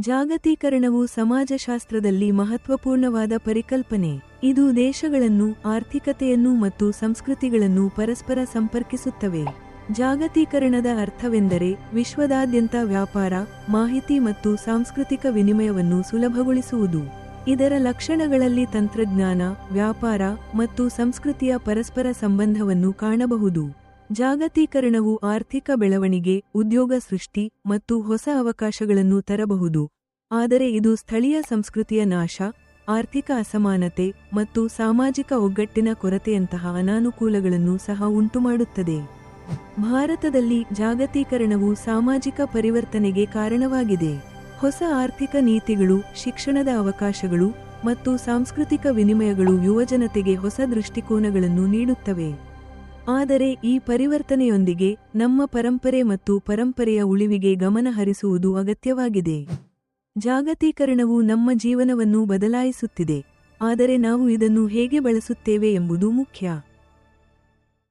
ಜಾಗತೀಕರಣವು ಸಮಾಜಶಾಸ್ತ್ರದಲ್ಲಿ ಮಹತ್ವಪೂರ್ಣವಾದ ಪರಿಕಲ್ಪನೆ. ಇದು ದೇಶಗಳನ್ನು, ಆರ್ಥಿಕತೆಯನ್ನು ಮತ್ತು ಸಂಸ್ಕೃತಿಗಳನ್ನು ಪರಸ್ಪರ ಸಂಪರ್ಕಿಸುತ್ತವೆ. ಜಾಗತೀಕರಣದ ಅರ್ಥವೆಂದರೆ ವಿಶ್ವದಾದ್ಯಂತ ವ್ಯಾಪಾರ, ಮಾಹಿತಿ ಮತ್ತು ಸಾಂಸ್ಕೃತಿಕ ವಿನಿಮಯವನ್ನು ಸುಲಭಗೊಳಿಸುವುದು. ಇದರ ಲಕ್ಷಣಗಳಲ್ಲಿ ತಂತ್ರಜ್ಞಾನ, ವ್ಯಾಪಾರ ಮತ್ತು ಸಂಸ್ಕೃತಿಯ ಪರಸ್ಪರ ಸಂಬಂಧವನ್ನು ಕಾಣಬಹುದು. ಜಾಗತೀಕರಣವು ಆರ್ಥಿಕ ಬೆಳವಣಿಗೆ, ಉದ್ಯೋಗ ಸೃಷ್ಟಿ ಮತ್ತು ಹೊಸ ಅವಕಾಶಗಳನ್ನು ತರಬಹುದು. ಆದರೆ ಇದು ಸ್ಥಳೀಯ ಸಂಸ್ಕೃತಿಯ ನಾಶ, ಆರ್ಥಿಕ ಅಸಮಾನತೆ ಮತ್ತು ಸಾಮಾಜಿಕ ಒಗ್ಗಟ್ಟಿನ ಕೊರತೆಯಂತಹ ಅನಾನುಕೂಲಗಳನ್ನು ಸಹ ಉಂಟುಮಾಡುತ್ತದೆ. ಭಾರತದಲ್ಲಿ ಜಾಗತೀಕರಣವು ಸಾಮಾಜಿಕ ಪರಿವರ್ತನೆಗೆ ಕಾರಣವಾಗಿದೆ. ಹೊಸ ಆರ್ಥಿಕ ನೀತಿಗಳು, ಶಿಕ್ಷಣದ ಅವಕಾಶಗಳು ಮತ್ತು ಸಾಂಸ್ಕೃತಿಕ ವಿನಿಮಯಗಳು ಯುವಜನತೆಗೆ ಹೊಸ ದೃಷ್ಟಿಕೋನಗಳನ್ನು ನೀಡುತ್ತವೆ. ಆದರೆ ಈ ಪರಿವರ್ತನೆಯೊಂದಿಗೆ ನಮ್ಮ ಪರಂಪರೆ ಮತ್ತು ಪರಂಪರೆಯ ಉಳಿವಿಗೆ ಗಮನ ಹರಿಸುವುದು ಅಗತ್ಯವಾಗಿದೆ. ಜಾಗತೀಕರಣವು ನಮ್ಮ ಜೀವನವನ್ನು ಬದಲಾಯಿಸುತ್ತಿದೆ. ಆದರೆ ನಾವು ಇದನ್ನು ಹೇಗೆ ಬಳಸುತ್ತೇವೆ ಎಂಬುದು ಮುಖ್ಯ.